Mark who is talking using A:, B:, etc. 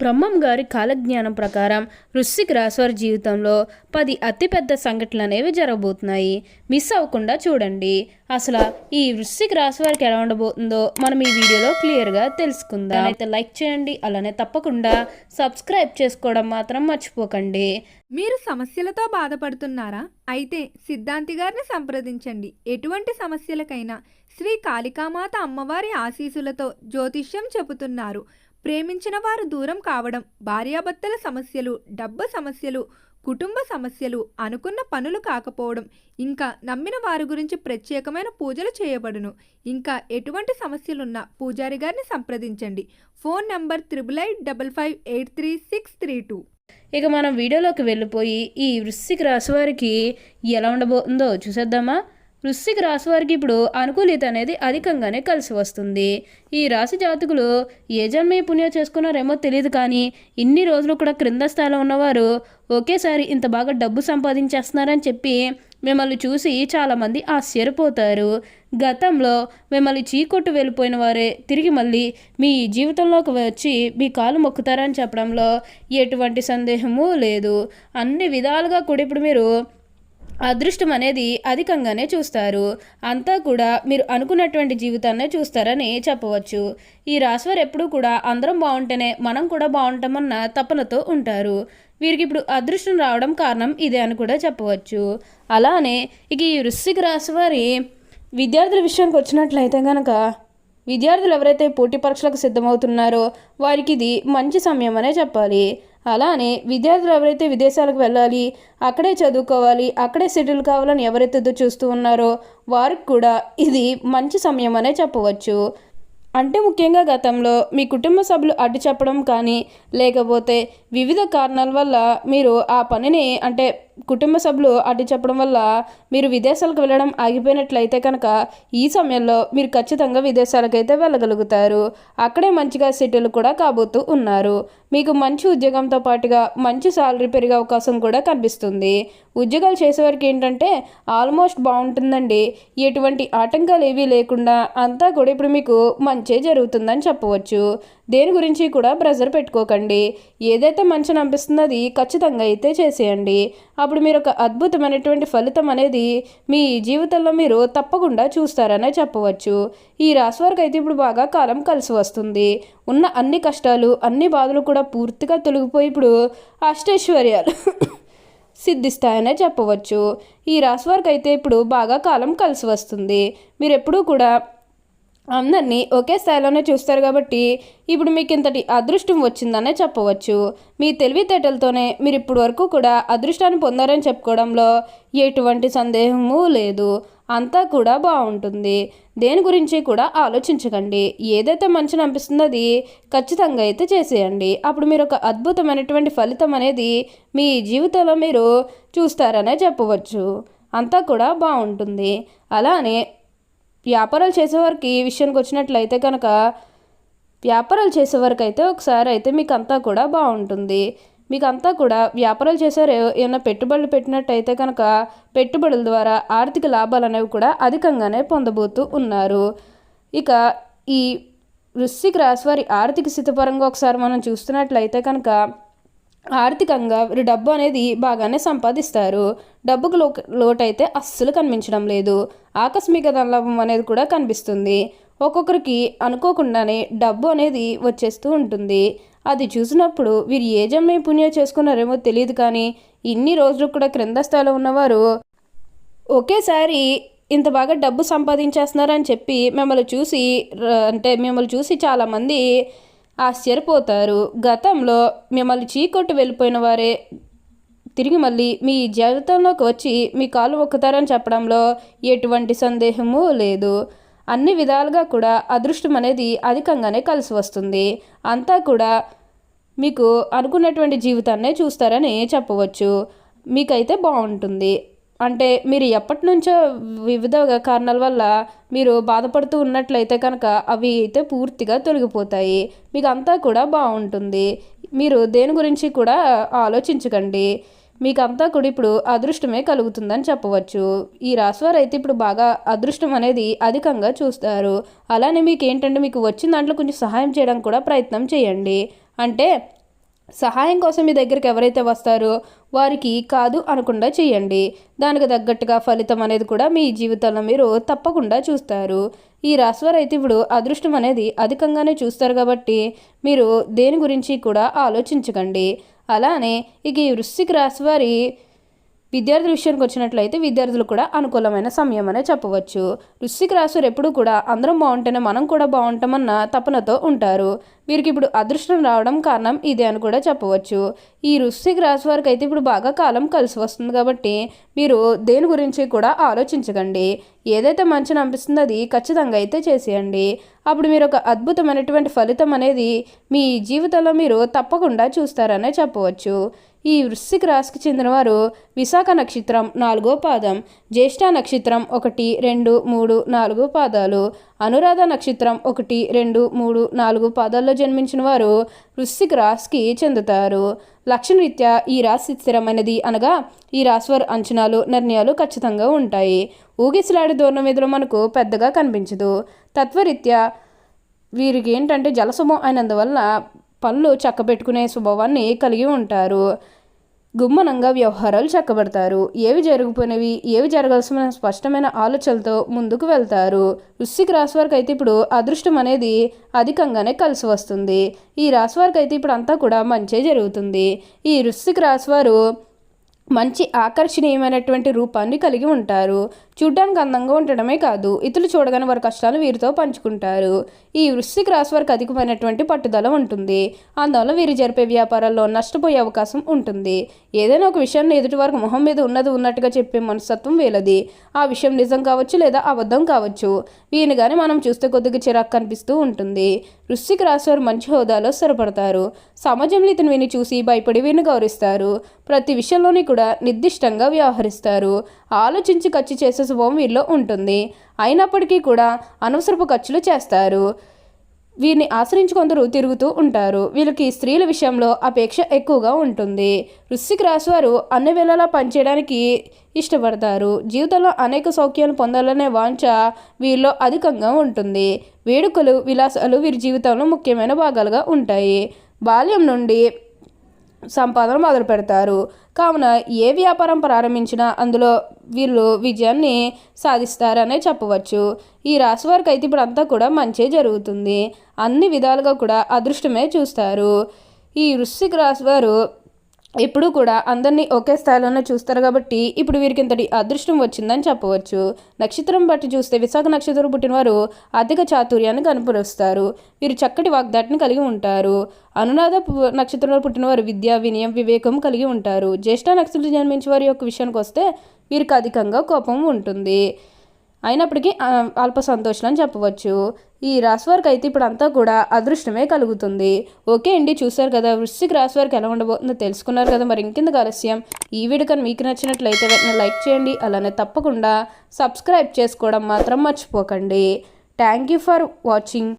A: బ్రహ్మం గారి కాలజ్ఞానం ప్రకారం వృశ్చిక రాశి వారి జీవితంలో పది అతిపెద్ద సంఘటనలు అనేవి జరగబోతున్నాయి. మిస్ అవ్వకుండా చూడండి. అసలు ఈ వృశ్చిక రాశి వారికి ఎలా ఉండబోతుందో మనం ఈ వీడియోలో క్లియర్గా తెలుసుకుందాం. అయితే లైక్ చేయండి అలానే తప్పకుండా సబ్స్క్రైబ్ చేసుకోవడం మాత్రం మర్చిపోకండి.
B: మీరు సమస్యలతో బాధపడుతున్నారా? అయితే సిద్ధాంతి గారిని సంప్రదించండి. ఎటువంటి సమస్యలకైనా శ్రీ కాళికామాత అమ్మవారి ఆశీసులతో జ్యోతిష్యం చెబుతున్నారు. ప్రేమించిన వారు దూరం కావడం భార్యాభర్తల సమస్యలు డబ్బు సమస్యలు కుటుంబ సమస్యలు అనుకున్న పనులు కాకపోవడం ఇంకా నమ్మిన వారి గురించి ప్రత్యేకమైన పూజలు చేయబడును. ఇంకా ఎటువంటి సమస్యలున్నా పూజారి గారిని సంప్రదించండి. Phone number triple eight double five eight three six three two.
A: ఇక మనం వీడియోలోకి వెళ్ళిపోయి ఈ వృశ్చిక రాశి వారికి ఎలా ఉండబోతుందో చూసేద్దామా? వృశ్చిక రాశి వారికి ఇప్పుడు అనుకూలిత అనేది అధికంగానే కలిసి వస్తుంది. ఈ రాశి జాతకులు ఏ జన్మే పుణ్యం చేసుకున్నారేమో తెలియదు కానీ ఇన్ని రోజులు కూడా క్రింద స్థాయిలో ఉన్నవారు ఒకేసారి ఇంత బాగా డబ్బు సంపాదించేస్తున్నారని చెప్పి మిమ్మల్ని చూసి చాలామంది ఆశ్చర్యపోతారు. గతంలో మిమ్మల్ని చీకొట్టు వెళ్ళిపోయిన వారే తిరిగి మళ్ళీ మీ జీవితంలోకి వచ్చి మీ కాలు మొక్కుతారని చెప్పడంలో ఎటువంటి సందేహము లేదు. అన్ని విధాలుగా కూడా ఇప్పుడు మీరు అదృష్టం అనేది అధికంగానే చూస్తారు. అంతా కూడా మీరు అనుకున్నటువంటి జీవితాన్నే చూస్తారని చెప్పవచ్చు. ఈ రాశివారు ఎప్పుడూ కూడా అందరం బాగుంటేనే మనం కూడా బాగుంటామన్న తపనతో ఉంటారు. వీరికి ఇప్పుడు అదృష్టం రావడం కారణం ఇదే అని కూడా చెప్పవచ్చు. అలానే ఇక ఈ వృశ్చిక రాశివారి విద్యార్థుల విషయానికి వచ్చినట్లయితే కనుక విద్యార్థులు ఎవరైతే పోటీ పరీక్షలకు సిద్ధమవుతున్నారో వారికి ఇది మంచి సమయం అనే చెప్పాలి. అలానే విద్యార్థులు ఎవరైతే విదేశాలకు వెళ్ళాలి అక్కడే చదువుకోవాలి అక్కడే సెటిల్ కావాలని ఎవరైతే చూస్తూ ఉన్నారో వారికి కూడా ఇది మంచి సమయం అనే చెప్పవచ్చు. అంటే ముఖ్యంగా గతంలో మీ కుటుంబ సభ్యులు అడ్డు చెప్పడం కానీ లేకపోతే వివిధ కారణాల వల్ల మీరు ఆ పనిని అంటే కుటుంబ సభ్యులు అడ్డు చెప్పడం వల్ల మీరు విదేశాలకు వెళ్ళడం ఆగిపోయినట్లయితే కనుక ఈ సమయంలో మీరు ఖచ్చితంగా విదేశాలకైతే వెళ్ళగలుగుతారు. అక్కడే మంచిగా సెటిల్ కూడా కాబోతూ ఉన్నారు. మీకు మంచి ఉద్యోగంతో పాటుగా మంచి సాలరీ పెరిగే అవకాశం కూడా కనిపిస్తుంది. ఉద్యోగాలు చేసేవారికి ఏంటంటే ఆల్మోస్ట్ బాగుంటుందండి. ఎటువంటి ఆటంకాలు ఏవీ లేకుండా అంతా కూడా ఇప్పుడు మీకు మంచే జరుగుతుందని చెప్పవచ్చు. దేని గురించి కూడా ప్రెజర్ పెట్టుకోకండి. ఏదైతే మంచిని అనిపిస్తుందో అది ఖచ్చితంగా అయితే చేసేయండి. అప్పుడు మీరు ఒక అద్భుతమైనటువంటి ఫలితం అనేది మీ జీవితంలో మీరు తప్పకుండా చూస్తారనే చెప్పవచ్చు. ఈ రాశి వారికి అయితే ఇప్పుడు బాగా కాలం కలిసి వస్తుంది. ఉన్న అన్ని కష్టాలు అన్ని బాధలు కూడా పూర్తిగా తొలగిపోయి ఇప్పుడు అష్టైశ్వర్యాలు సిద్ధిస్తాయనే చెప్పవచ్చు. ఈ రాశి వారికి అయితే ఇప్పుడు బాగా కాలం కలిసి వస్తుంది. మీరు ఎప్పుడూ కూడా అందరినీ ఒకే స్థాయిలోనే చూస్తారు కాబట్టి ఇప్పుడు మీకు ఇంతటి అదృష్టం వచ్చిందనే చెప్పవచ్చు. మీ తెలివితేటలతోనే మీరు ఇప్పటి వరకు కూడా అదృష్టాన్ని పొందారని చెప్పుకోవడంలో ఎటువంటి సందేహము లేదు. అంతా కూడా బాగుంటుంది. దేని గురించి కూడా ఆలోచించకండి. ఏదైతే మంచిని అనిపిస్తుందో అది ఖచ్చితంగా అయితే చేసేయండి. అప్పుడు మీరు ఒక అద్భుతమైనటువంటి ఫలితం అనేది మీ జీవితంలో మీరు చూస్తారనే చెప్పవచ్చు. అంతా కూడా బాగుంటుంది. అలానే వ్యాపారాలు చేసేవారికి విషయానికి వచ్చినట్లయితే కనుక వ్యాపారాలు చేసేవారికి అయితే ఒకసారి అయితే మీకు అంతా కూడా బాగుంటుంది. మీకు అంతా కూడా వ్యాపారాలు చేసారు ఏమైనా పెట్టుబడులు పెట్టినట్టయితే కనుక పెట్టుబడుల ద్వారా ఆర్థిక లాభాలు అనేవి కూడా అధికంగానే పొందబోతూ ఉన్నారు. ఇక ఈ వృశ్చిక రాశి వారి ఆర్థిక స్థితిపరంగా ఒకసారి మనం చూస్తున్నట్లయితే కనుక ఆర్థికంగా వీరు డబ్బు అనేది బాగానే సంపాదిస్తారు. డబ్బుకు లో లోటైతే అస్సలు కనిపించడం లేదు. ఆకస్మిక ధనలాభం అనేది కూడా కనిపిస్తుంది. ఒక్కొక్కరికి అనుకోకుండానే డబ్బు అనేది వచ్చేస్తూ ఉంటుంది. అది చూసినప్పుడు వీరు ఏ జమ్మే పుణ్యం చేసుకున్నారేమో తెలియదు కానీ ఇన్ని రోజులు కూడా క్రింద స్థాయిలో ఉన్నవారు ఒకేసారి ఇంత బాగా డబ్బు సంపాదించేస్తున్నారని చెప్పి మిమ్మల్ని చూసి అంటే మిమ్మల్ని చూసి చాలామంది ఆశ్చర్యపోతారు. గతంలో మిమ్మల్ని చీకొట్టు వెళ్ళిపోయిన వారే తిరిగి మళ్ళీ మీ జీవితంలోకి వచ్చి మీ కాలు ఒక్కతారని చెప్పడంలో ఎటువంటి సందేహము లేదు. అన్ని విధాలుగా కూడా అదృష్టం అనేది అధికంగానే కలిసి వస్తుంది. అంతా కూడా మీకు అనుకున్నటువంటి జీవితాన్నే చూస్తారని చెప్పవచ్చు. మీకైతే బాగుంటుంది. అంటే మీరు ఎప్పటి నుంచో వివిధ కారణాల వల్ల మీరు బాధపడుతూ ఉన్నట్లయితే కనుక అవి అయితే పూర్తిగా తొలగిపోతాయి. మీకు అంతా కూడా బాగుంటుంది. మీరు దేని గురించి కూడా ఆలోచించకండి. మీకు అంతా కూడా ఇప్పుడు అదృష్టమే కలుగుతుందని చెప్పవచ్చు. ఈ రాశివారు అయితే ఇప్పుడు బాగా అదృష్టం అనేది అధికంగా చూస్తారు. అలానే మీకు ఏంటంటే మీకు వచ్చిన దాంట్లో కొంచెం సహాయం చేయడానికి కూడా ప్రయత్నం చేయండి. అంటే సహాయం కోసం మీ దగ్గరికి ఎవరైతే వస్తారో వారికి కాదు అనకుండా చేయండి. దానికి తగ్గట్టుగా ఫలితం అనేది కూడా మీ జీవితంలో మీరు తప్పకుండా చూస్తారు. ఈ రాశివారు అయితే ఇప్పుడు అదృష్టం అనేది అధికంగానే చూస్తారు కాబట్టి మీరు దేని గురించి కూడా ఆలోచించకండి. అలానే ఇక ఈ వృశ్చిక రాశివారి విద్యార్థుల విషయానికి వచ్చినట్లయితే విద్యార్థులు కూడా అనుకూలమైన సమయం అనే చెప్పవచ్చు. వృశ్చిక రాశి ఎప్పుడూ కూడా అందరం బాగుంటేనే మనం కూడా బాగుంటామన్న తపనతో ఉంటారు. వీరికి ఇప్పుడు అదృష్టం రావడం కారణం ఇదే అని కూడా చెప్పవచ్చు. ఈ వృశ్చిక రాశి వారికి అయితే ఇప్పుడు బాగా కాలం కలిసి వస్తుంది కాబట్టి మీరు దేని గురించి కూడా ఆలోచించకండి. ఏదైతే మంచిని అనిపిస్తుందో అది ఖచ్చితంగా అయితే చేసేయండి. అప్పుడు మీరు ఒక అద్భుతమైనటువంటి ఫలితం అనేది మీ జీవితంలో మీరు తప్పకుండా చూస్తారనే చెప్పవచ్చు. ఈ వృశ్చిక రాశికి చెందినవారు విశాఖ నక్షత్రం నాలుగో పాదం జ్యేష్ఠ నక్షత్రం ఒకటి రెండు మూడు నాలుగు పాదాలు అనురాధ నక్షత్రం ఒకటి రెండు మూడు నాలుగు పాదాల్లో జన్మించిన వారు వృశ్చిక రాశికి చెందుతారు. లక్షణరీత్యా ఈ రాశి స్థిరమైనది అనగా ఈ రాశి వారి అంచనాలు నిర్ణయాలు ఖచ్చితంగా ఉంటాయి. ఊగిసలాడి దూరం మీదలో మనకు పెద్దగా కనిపించదు. తత్వరీత్యా వీరికి ఏంటంటే జలసమం అయినందువల్ల పనులు చక్కబెట్టుకునే స్వభావాన్ని కలిగి ఉంటారు. గుమ్మనంగా వ్యవహారాలు చక్కబడతారు. ఏవి జరిగిపోయినవి ఏవి జరగాల్సిన స్పష్టమైన ఆలోచనలతో ముందుకు వెళ్తారు. వృశ్చిక రాశి వారికి అయితే ఇప్పుడు అదృష్టం అనేది అధికంగానే కలిసి వస్తుంది. ఈ రాశి వారికి అయితే ఇప్పుడు అంతా కూడా మంచే జరుగుతుంది. ఈ వృశ్చిక రాశి వారు మంచి ఆకర్షణీయమైనటువంటి రూపాన్ని కలిగి ఉంటారు. చూడ్డానికి అందంగా ఉండడమే కాదు ఇతరులు చూడగానే వారి కష్టాలు వీరితో పంచుకుంటారు. ఈ వృశ్చిక రాశి వారికి అధికమైనటువంటి పట్టుదల ఉంటుంది. అందువల్ల వీరు జరిపే వ్యాపారాల్లో నష్టపోయే అవకాశం ఉంటుంది. ఏదైనా ఒక విషయాన్ని ఎదుటి వారికి మొహం మీద ఉన్నది ఉన్నట్టుగా చెప్పే మనస్తత్వం వీలది ఆ విషయం నిజం కావచ్చు లేదా అబద్ధం కావచ్చు. వీరిని కానీ మనం చూస్తే కొద్దిగా చిరాకు కనిపిస్తూ ఉంటుంది. వృశ్చిక రాశివారు మంచి హోదాలో స్థిరపడతారు. సమాజంలో ఇతను విని చూసి భయపడి విని గౌరవిస్తారు. ప్రతి విషయంలోని కూడా నిర్దిష్టంగా వ్యవహరిస్తారు. ఆలోచించి ఖర్చు చేసే స్వభావం వీరిలో ఉంటుంది. అయినప్పటికీ కూడా అనవసరపు ఖర్చులు చేస్తారు. వీరిని ఆశ్రయించి కొందరు తిరుగుతూ ఉంటారు. వీళ్ళకి స్త్రీల విషయంలో అపేక్ష ఎక్కువగా ఉంటుంది. వృశ్చిక రాశి వారు అన్ని వేళలా పనిచేయడానికి ఇష్టపడతారు. జీవితంలో అనేక సౌఖ్యాలు పొందాలనే వాంఛ వీరిలో అధికంగా ఉంటుంది. వేడుకలు విలాసాలు వీరి జీవితంలో ముఖ్యమైన భాగాలుగా ఉంటాయి. బాల్యం నుండి సంపాదన మొదలు పెడతారు. కావున ఏ వ్యాపారం ప్రారంభించినా అందులో వీళ్ళు విజయాన్ని సాధిస్తారనే చెప్పవచ్చు. ఈ రాశి వారికి అయితే ఇప్పుడు అంతా కూడా మంచే జరుగుతుంది. అన్ని విధాలుగా కూడా అదృష్టమే చూస్తారు. ఈ వృశ్చిక రాశి వారు ఎప్పుడూ కూడా అందరినీ ఒకే స్థాయిలోనే చూస్తారు కాబట్టి ఇప్పుడు వీరికి ఇంతటి అదృష్టం వచ్చిందని చెప్పవచ్చు. నక్షత్రం బట్టి చూస్తే విశాఖ నక్షత్రం పుట్టినవారు అధిక చాతుర్యాన్ని కనుపరుస్తారు. వీరు చక్కటి వాగ్దాటిని కలిగి ఉంటారు. అనునాద పు- నక్షత్రంలో పుట్టినవారు విద్య వినయం వివేకం కలిగి ఉంటారు. జ్యేష్ఠ నక్షత్రం జన్మించే వారి యొక్క విషయానికి వస్తే వీరికి అధికంగా కోపం ఉంటుంది. అయినప్పటికీ అల్ప సంతోషం అని చెప్పవచ్చు. ఈ రాశి వారికి అయితే ఇప్పుడు అంతా కూడా అదృష్టమే కలుగుతుంది. ఓకే అండి చూశారు కదా వృశ్చిక రాశి వారికి ఎలా ఉండబోతుందో తెలుసుకున్నారు కదా మరి ఇంకెందుకు ఆలస్యం? ఈ వీడియో కానీ మీకు నచ్చినట్లయితే వెంటనే లైక్ చేయండి అలానే తప్పకుండా సబ్స్క్రైబ్ చేసుకోవడం మాత్రం మర్చిపోకండి. Thank you for watching.